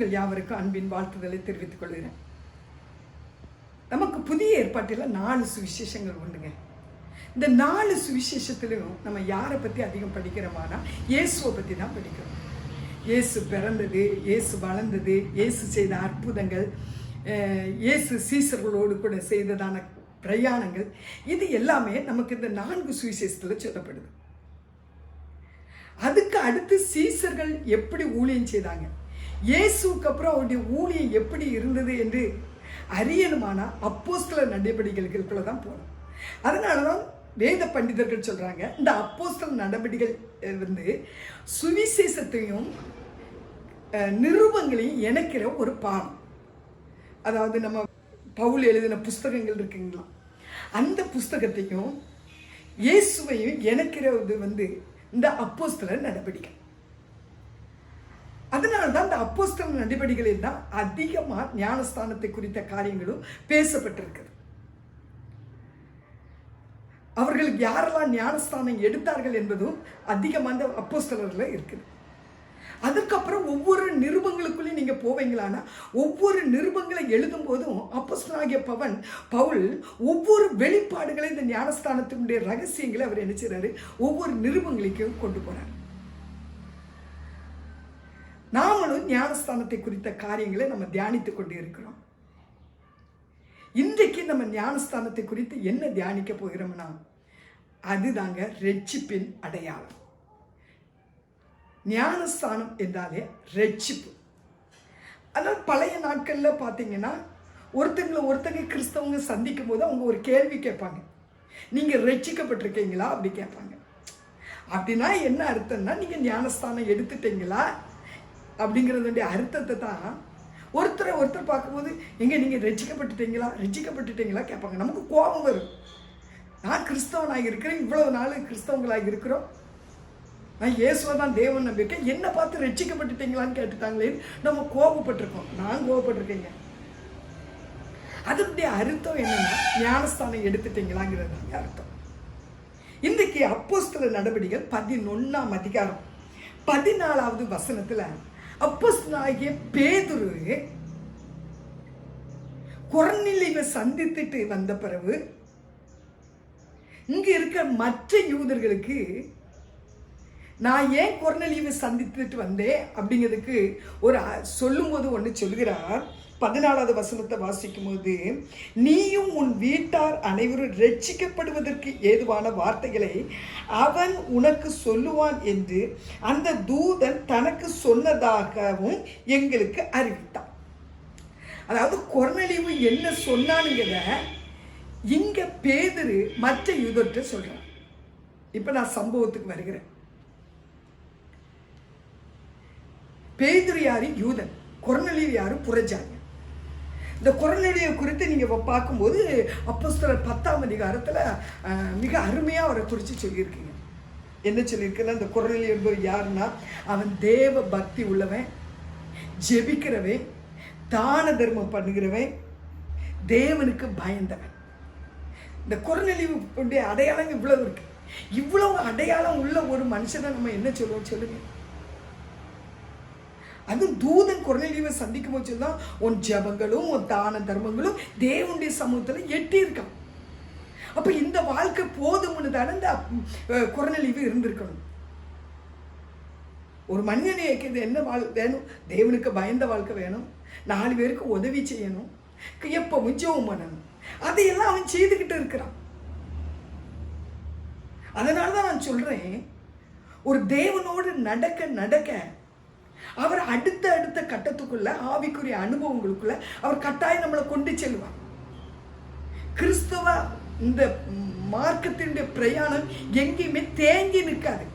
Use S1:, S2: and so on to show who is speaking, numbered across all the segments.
S1: உங்கள் யாவருக்கும் அன்பின் வாழ்த்துதலை தெரிவித்துக் கொள்கிறேன். நமக்கு புதிய ஏற்பாட்டில் நாலு சுவிசேஷங்கள் உண்டுங்க. இந்த நாலு சுவிசேஷத்திலையும் நம்ம யாரை பற்றி அதிகம் படிக்கிறோமானா இயேசுவை பற்றி தான் படிக்கிறோம். இயேசு பிறந்தது இயேசு வளர்ந்தது இயேசு செய்த அற்புதங்கள் இயேசு சீசர்களோடு கூட செய்ததான பிரயாணங்கள் இது எல்லாமே நமக்கு இந்த நான்கு சுவிசேஷத்தில் சொல்லப்படுது. அதுக்கு அடுத்து சீசர்கள் எப்படி ஊழியம் செய்தாங்க? இயேசுக்கு அப்புறம் அவருடைய ஊழியம் எப்படி இருந்தது என்று அறியணுமானா அப்போஸ்தல நடவடிக்கைகளுக்குள்ள தான் போகணும் அதனால தான் வேத பண்டிதர்கள் சொல்கிறாங்க இந்த அப்போஸ்தல நடவடிக்கைகள் வந்து சுவிசேஷத்தையும் நிருபங்களையும் இணைக்கிற ஒரு பாடம். அதாவது நம்ம பவுல் எழுதின புஸ்தகங்கள் இருக்குங்களா? அந்த புஸ்தகத்தையும் இயேசுவையும் இணைக்கிறது வந்து இந்த அப்போஸ்தல நடவடிக்கை. அதனால தான் இந்த அப்போஸ்தல நடிபடிகளில் தான் அதிகமாக ஞானஸ்தானத்தை குறித்த காரியங்களும் பேசப்பட்டிருக்கிறது. அவர்களுக்கு யாரெல்லாம் ஞானஸ்தானம் எடுத்தார்கள் என்பதும் அதிகமாக அந்த அப்போஸ்தலரில் இருக்குது. அதுக்கப்புறம் ஒவ்வொரு நிருபங்களுக்குள்ளேயும் நீங்கள் போவீங்களான்னா ஒவ்வொரு நிருபங்களை எழுதும் போதும் அப்போஸ்தலாகிய பவன் பவுல் ஒவ்வொரு வெளிப்பாடுகளை இந்த ஞானஸ்தானத்தினுடைய ரகசியங்களை அவர் என்ன ஒவ்வொரு நிருபங்களுக்கும் கொண்டு போகிறார் நாமளும் ஞானஸ்தானத்தை குறித்த காரியங்களை நம்ம தியானித்துக் கொண்டு இருக்கிறோம். இன்றைக்கு நம்ம ஞானஸ்தானத்தை குறித்து என்ன தியானிக்க போகிறோம்னா அதுதாங்க ரெட்சிப்பின் அடையாளம். ஞானஸ்தானம் என்றாலே ரட்சிப்பு. அதாவது பழைய நாட்களில் பார்த்தீங்கன்னா ஒருத்தங்களை ஒருத்தங்க கிறிஸ்தவங்க சந்திக்கும் போது அவங்க ஒரு கேள்வி கேட்பாங்க. நீங்கள் ரட்சிக்கப்பட்டிருக்கீங்களா? அப்படி கேட்பாங்க. அப்படின்னா என்ன அர்த்தம்னா நீங்கள் ஞானஸ்தானம் எடுத்துட்டீங்களா? அப்படிங்கிறதுடைய அர்த்தத்தை தான் ஒருத்தரை ஒருத்தர் பார்க்கும்போது எங்கே நீங்கள் ரசிக்கப்பட்டுட்டீங்களா ரசிக்கப்பட்டுட்டீங்களா கேட்பாங்க. நமக்கு கோபம் வரும். நான் கிறிஸ்தவனாக இருக்கிறேன். இவ்வளவு நாள் கிறிஸ்தவங்களாக இருக்கிறோம். நான் இயேசுவை தான் தேவன் நம்பியிருக்கேன். என்ன பார்த்து ரட்சிக்கப்பட்டுட்டீங்களான்னு கேட்டுட்டாங்களேன்னு நம்ம கோபப்பட்டிருக்கோம். நான் கோபப்பட்டிருக்கேங்க. அதனுடைய அர்த்தம் என்னன்னா ஞானஸ்தானம் எடுத்துட்டீங்களாங்கிறது அர்த்தம். இன்றைக்கு அப்போஸ்தல நடவடிக்கைகள் பதினொன்றாம் அதிகாரம் பதினாலாவது வசனத்தில் அப்போஸ்தலனாகிய பேதுரு குரநிலைவை சந்தித்துட்டு வந்த பிறகு இங்க இருக்க மற்ற யூதர்களுக்கு நான் ஏன் குரநிலைவை சந்தித்துட்டு வந்தேன் அப்படிங்கிறதுக்கு ஒரு சொல்லும்போது ஒன்று சொல்கிறார் பதினாலாவது வசனத்தை வாசிக்கும் போது நீயும் உன் வீட்டார் அனைவரும் ரட்சிக்கப்படுவதற்கு ஏதுவான வார்த்தைகளை அவன் உனக்கு சொல்லுவான் என்று அந்த தூதன் தனக்கு சொன்னதாகவும் எங்களுக்கு அறிவித்தான். அதாவது குறநலிவு என்ன சொன்னானுங்கிறத இங்க பேதரு மற்ற யூதர்கிட்ட சொல்றான். இப்ப நான் சம்பவத்துக்கு வருகிறேன். பேதுரு யாரு? யூதன். குறநலிவு யாரு? புறஜாதி இந்த குறநலியை குறித்து நீங்கள் பார்க்கும்போது அப்போஸ்தலர் பத்தாம் அதிகாரத்தில் மிக அருமையாக அவரை குறித்து சொல்லியிருக்கீங்க. என்ன சொல்லியிருக்குன்னா அந்த குறநலி என்பது யாருன்னா அவன் தேவ பக்தி உள்ளவன் ஜெபிக்கிறவன் தான தர்மம் பண்ணுகிறவன் தேவனுக்கு பயந்தவன். இந்த குறநெளிவுடைய அடையாளம் இவ்வளவு இருக்கு. இவ்வளவு அடையாளம் உள்ள ஒரு மனுஷனை நம்ம என்ன சொல்லுவோம் சொல்லுங்க. அது தூதன் குறநெளிவை சந்திக்கும் போது சொல்லுதான் உன் ஜபங்களும் உன் தான தர்மங்களும் தேவனுடைய சமூகத்தில் எட்டியிருக்கான் அப்போ இந்த வாழ்க்கை போதும்னு தானே இந்த குரநிலைவு இருந்திருக்கணும். ஒரு மனிதனுக்கு இது என்ன வாழ் வேணும்? தேவனுக்கு பயந்த வாழ்க்கை வேணும். நாலு பேருக்கு உதவி செய்யணும். எப்பவும் ஜெபம் பண்ணணும். அதையெல்லாம் அவன் செய்துக்கிட்டு இருக்கிறான். அதனால தான் நான் சொல்கிறேன் ஒரு தேவனோடு நடக்க நடக்க அவர் அடுத்த அடுத்த கட்டத்துக்குள்ள ஆவிக்குரிய அனுபவங்களுக்குள்ள அவர் கட்டாயம் நம்மளை கொண்டு செல்வார். கிறிஸ்தவ இந்த மார்க்கத்தினுடைய பிரயாணம் எங்கேயுமே தேங்கி நிற்காது.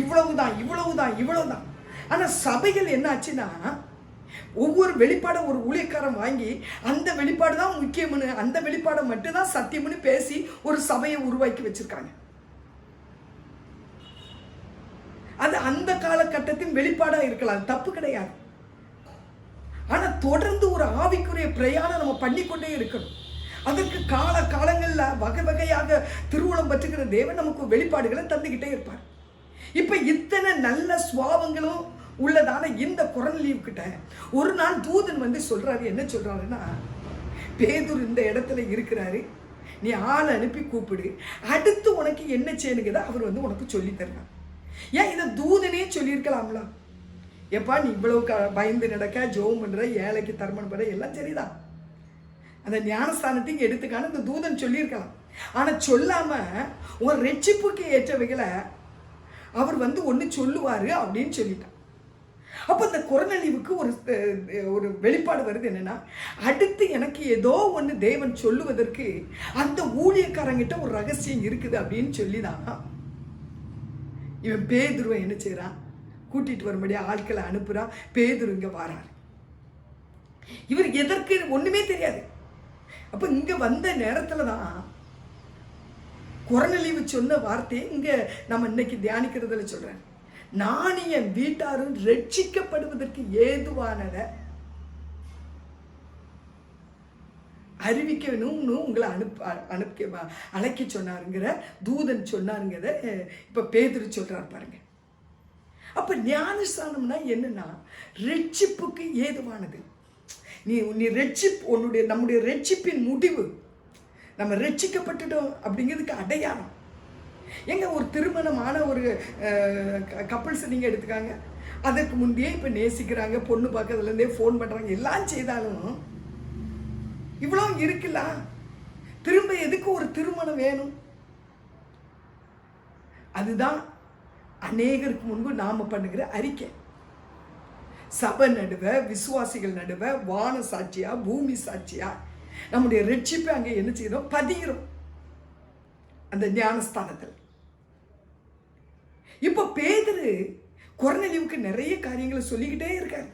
S1: இவ்வளவுதான் இவ்வளவுதான் இவ்வளவுதான். ஆனா சபைகள் என்ன ஆச்சுன்னா ஒவ்வொரு வெளிப்பாடை ஒரு ஊழியக்காரன் வாங்கி அந்த வெளிப்பாடு தான் முக்கியம்னு அந்த வெளிப்பாடை மட்டும்தான் சத்தியம்னு பேசி ஒரு சபையை உருவாக்கி வச்சிருக்காங்க. அது அந்த காலகட்டத்தின் வெளிப்பாடா இருக்கலாம். தப்பு கிடையாது. ஆனா தொடர்ந்து ஒரு ஆவிக்குரிய பிரயாணம் நம்ம பண்ணிக்கொண்டே இருக்கணும். அதற்கு கால காலங்களில் வகை வகையாக திருவுளம் பற்றுகிற தேவன் நமக்கு வெளிப்பாடுகளை தந்துக்கிட்டே இருப்பார். இப்போ இத்தனை நல்ல சுவாபங்களும் உள்ளதான இந்த குரல் கிட்ட ஒரு நாள் தூதன் வந்து சொல்றாரு. என்ன சொல்றாருன்னா பேதூர் இந்த இடத்துல இருக்கிறாரு. நீ ஆள் அனுப்பி கூப்பிடு. அடுத்து உனக்கு என்ன செய்யணுங்கிறத அவர் வந்து உனக்கு சொல்லி தர்றார் ஏன் இதை தூதனே சொல்லியிருக்கலாம்ல? எப்பா நீ இவ்வளவு க பயந்து நடக்க ஜோம் பண்ணுற ஏழைக்கு தர்மன் பண்ணுற எல்லாம் சரிதான். அந்த ஞானஸ்தானத்தையும் எடுத்துக்கான இந்த தூதன் சொல்லியிருக்கலாம். ஆனால் சொல்லாமல் உன் ரெச்சிப்புக்கு ஏற்றவைகளை அவர் வந்து ஒன்று சொல்லுவார் அப்படின்னு சொல்லிட்டான். அப்போ இந்த குரநழிவுக்கு ஒரு ஒரு வெளிப்பாடு வருது என்னென்னா அடுத்து எனக்கு ஏதோ ஒன்று தேவன் சொல்லுவதற்கு அந்த ஊழியக்காரங்கிட்ட ஒரு ரகசியம் இருக்குது அப்படின்னு சொல்லி தான் இவன் பேதுருவை என்ன செய்கிறான் கூட்டிகிட்டு வரும்படி ஆட்களை அனுப்புகிறான் பேதுரு இங்கே வாராரு. இவர் எதற்கு? ஒன்றுமே தெரியாது. அப்போ இங்கே வந்த நேரத்தில் தான் குறநழிவு சொன்ன வார்த்தையை இங்கே நம்ம இன்னைக்கு தியானிக்கிறதுல சொல்கிறேன் நான் என் வீட்டாரும் ரட்சிக்கப்படுவதற்கு ஏதுவானதை அறிவிக்கணும்னு உங்களை அனுப்ப அனுப்பிக்க அழைக்க சொன்னாருங்கிற தூதன் சொன்னாருங்கிறத இப்போ பேதுரு சொல்கிறார் பாருங்க. அப்போ ஞானஸ்தானம்னா என்னன்னா ரட்சிப்புக்கு ஏதுவானது. நீ நீ ரட்சிப் உன்னுடைய நம்முடைய ரட்சிப்பின் முடிவு. நம்ம ரட்சிக்கப்பட்டுட்டோம் அப்படிங்கிறதுக்கு அடையாளம். எங்க ஒரு திருமணமான ஒரு கப்பல்ஸ் நீங்கள் எடுத்துக்காங்க. அதற்கு முந்தையே இப்போ நேசிக்கிறாங்க பொண்ணு பார்க்கறதுலேருந்தே ஃபோன் பண்ணுறாங்க எல்லாம் செய்தாலும் இவ்வளோ இருக்குல்ல? திரும்ப எதுக்கு ஒரு திருமணம் வேணும்? அதுதான் அநேகருக்கு முன்பு நாம பண்ணுகிற அறிக்கை. சபை நடுவ விசுவாசிகள் நடுவ வான சாட்சியா பூமி சாட்சியா நம்முடைய ரட்சிப்பை அங்கே என்ன செய்யணும் பதிகிறோம். அந்த ஞானஸ்தானத்தில். இப்போ பேதரு குறநெளிவுக்கு நிறைய காரியங்களை சொல்லிக்கிட்டே இருக்காரு.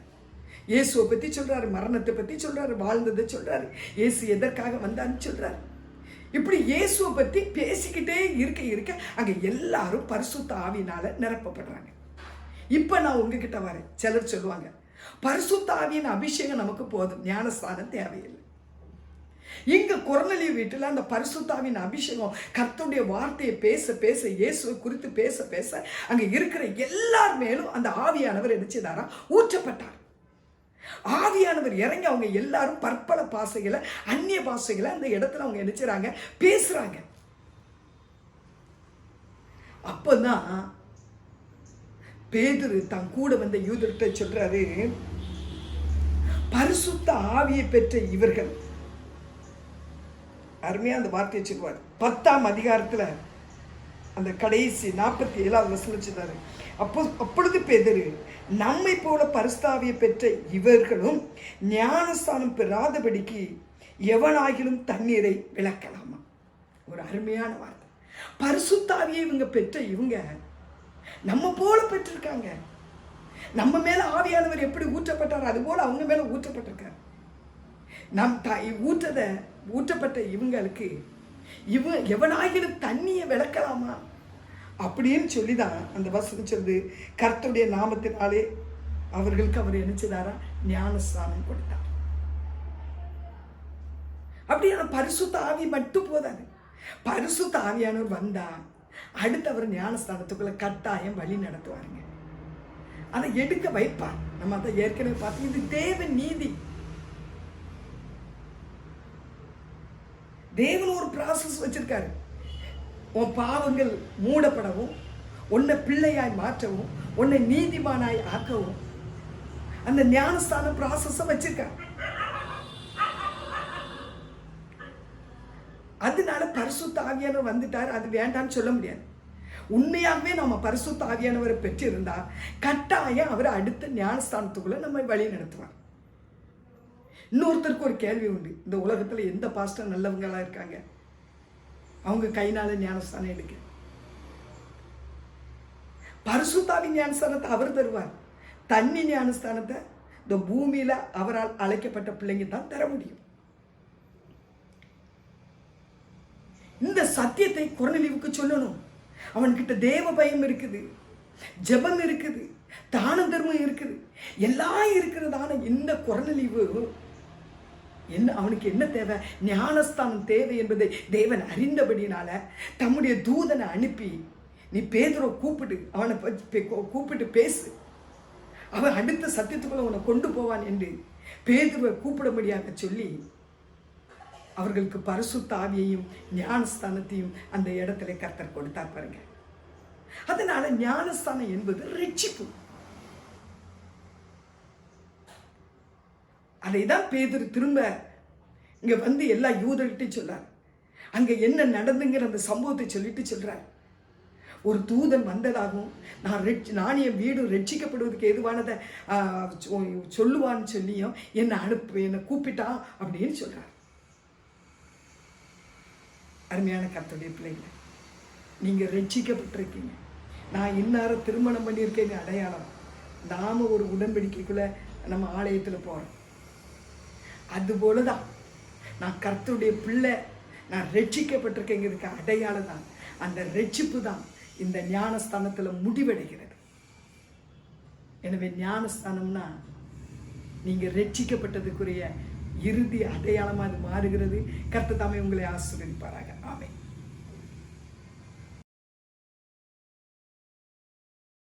S1: இயேசுவை பற்றி சொல்கிறாரு மரணத்தை பற்றி சொல்கிறாரு வாழ்ந்ததை சொல்கிறாரு இயேசு எதற்காக வந்தான்னு சொல்கிறாரு இப்படி இயேசுவை பற்றி பேசிக்கிட்டே இருக்க இருக்க அங்கே எல்லாரும் பரிசுத்த ஆவினால் நிரப்பப்படுறாங்க. இப்போ நான் உங்ககிட்ட வரேன். சிலர் சொல்லுவாங்க பரிசுத்த ஆவியின் அபிஷேகம் நமக்கு போதும் ஞானஸ்தானம் தேவையில்லை. இங்க குரநலி வீட்டில் அந்த பரிசுத்தாவின் அபிஷேகம் கர்த்தருடைய வார்த்தையை பேச பேச இயேசுவை குறித்து பேச பேச அங்க இருக்கிற எல்லார் மேலும் அந்த ஆவியானவர் என்ன செய்தாரா? ஊற்றப்பட்டார். ஆவியானவர் இறங்கி அவங்க எல்லாரும் பற்பல பாசைகளை அந்நிய பாசைகளை அந்த இடத்துல அவங்க என்ன பேசுறாங்க. அப்பதான் பேதுரு தன் கூட வந்த யூதர்கிட்ட சொல்றாரு பரிசுத்த ஆவியை பெற்ற இவர்கள். அருமையா அந்த வார்த்தையை சொல்லுவார் பத்தாம் அதிகாரத்துல அந்த கடைசி நாற்பத்தி ஏழாவது வசனம் சொன்னாரு அப்போ அப்பொழுது பேதரு நம்மை போல பரிசுத்தாவியை பெற்ற இவர்களும் ஞானஸ்தானம் பெறாதபடிக்கு எவனாகிலும் தண்ணீரை விளக்கலாமா? ஒரு அருமையான வார்த்தை. பரிசுத்தாவியை இவங்க பெற்ற இவங்க நம்ம போல பெற்றிருக்காங்க. நம்ம மேல ஆவியானவர் எப்படி ஊற்றப்பட்டார் அது போல அவங்க மேல ஊற்றப்பட்டிருக்காரு. நம் த ஊற்றத ஊற்றப்பட்ட இவங்களுக்கு இவ எவனாகிலும் தண்ணியை விளக்கலாமா? அப்படின்னு சொல்லி தான் அந்த வசனம் சொல்லுது. கர்த்தருடைய நாமத்தினாலே அவர்களுக்கு அவர் என்ன செய்தாரா ஞானஸ்தானம் கொடுத்தார். அப்படியான பரிசுத்த ஆவி மட்டும் போதாது. பரிசுத்த ஆவியானவர் வந்தா அடுத்து அவர் ஞானஸ்தானத்துக்குள்ள கட்டாயம் வழி நடத்துவாருங்க. அதை எடுக்க வைப்பார். நம்ம அதை ஏற்கனவே பார்த்தோம். இது தேவ நீதி. தேவன் ஒரு ப்ராசஸ் வச்சிருக்காரு. உன் பாவங்கள் மூடப்படவும் உன்னை பிள்ளையாய் மாற்றவும் உன்னை நீதிமானாய் ஆக்கவும். அந்த ஞானஸ்தான ப்ராசஸை வச்சிருக்காரு அதனால பரிசுத்த ஆவியானவர் வந்துட்டார். அது வேண்டாம்னு சொல்ல முடியாது. உண்மையாகவே நம்ம பரிசுத்த ஆவியானவரை பெற்றிருந்தா கட்டாயம் அவர் அடுத்த ஞானஸ்தானத்துக்குள்ள நம்ம வழி நடத்துவார். இன்னொருத்தருக்கு ஒரு கேள்வி உண்டு. இந்த உலகத்தில் எந்த பாஸ்டர் நல்லவங்களா இருக்காங்க? அவங்க கைனால ஞானஸ்தானம் எடுக்க பரிசுத்தாவி ஞானஸ்தானத்தை அவர் தருவார். தண்ணி ஞானஸ்தானத்தை இந்த பூமியில அவரால் அழைக்கப்பட்ட பிள்ளைங்க தான் தர முடியும். இந்த சத்தியத்தை குறநிலிவுக்கு சொல்லணும். அவன்கிட்ட தேவ பயம் இருக்குது. ஜெபம் இருக்குது. தான தர்மம் இருக்குது. எல்லாம் இருக்கிறதான இந்த குறநிலிவு என்ன அவனுக்கு என்ன தேவை? ஞானஸ்தானம் தேவை என்பதை தேவன் அறிந்தபடினால தம்முடைய தூதனை அனுப்பி நீ பேதுரை கூப்பிட்டு அவனை பே- கூப்பிட்டு பேசு. அவன் அடுத்த சத்தியத்துக்குள்ள உன்னை கொண்டு போவான் என்று பேதுருவை கூப்பிடும்படியாக சொல்லி அவர்களுக்கு பரிசுத்த ஆவியையும் ஞானஸ்தானத்தையும் அந்த இடத்துல கர்த்தர் கொடுத்தா பாருங்க. அதனால ஞானஸ்தானம் என்பது ரட்சிப்பு. அதை தான் பேதர் திரும்ப இங்கே வந்து எல்லா யூதர்கிட்டையும் சொல்றார். அங்கே என்ன நடந்துங்கிற அந்த சம்பவத்தை சொல்லிட்டு சொல்றார். ஒரு தூதன் வந்ததாகவும் நான் ரெட் நான் என் வீடு ரட்சிக்கப்படுவதற்கு எதுவானதை சொல்லுவான்னு சொல்லியும் என்னை அனுப்பு என்னை கூப்பிட்டான் அப்படின்னு சொல்கிறார் அருமையான கத்தோடைய பிள்ளைங்க நீங்கள் ரட்சிக்கப்பட்டிருக்கீங்க. நான் இன்னார திருமணம் பண்ணியிருக்கேங்க அடையாளம். நாம ஒரு உடன்படிக்கைக்குள்ளே நம்ம ஆலயத்தில் போகிறோம் அதுபோல தான் நான் கர்த்தருடைய பிள்ளை நான் ரட்சிக்கப்பட்டிருக்கேங்கிறதுக்கு அடையாளம் தான் அந்த ரட்சிப்பு தான் இந்த ஞானஸ்தானத்தில் முடிவடைகிறது. எனவே ஞானஸ்தானம்னா நீங்கள் ரட்சிக்கப்பட்டதுக்குரிய இறுதி அடையாளமாக அது மாறுகிறது. கர்த்த தாமே உங்களை ஆசீர்வதிப்பாராக.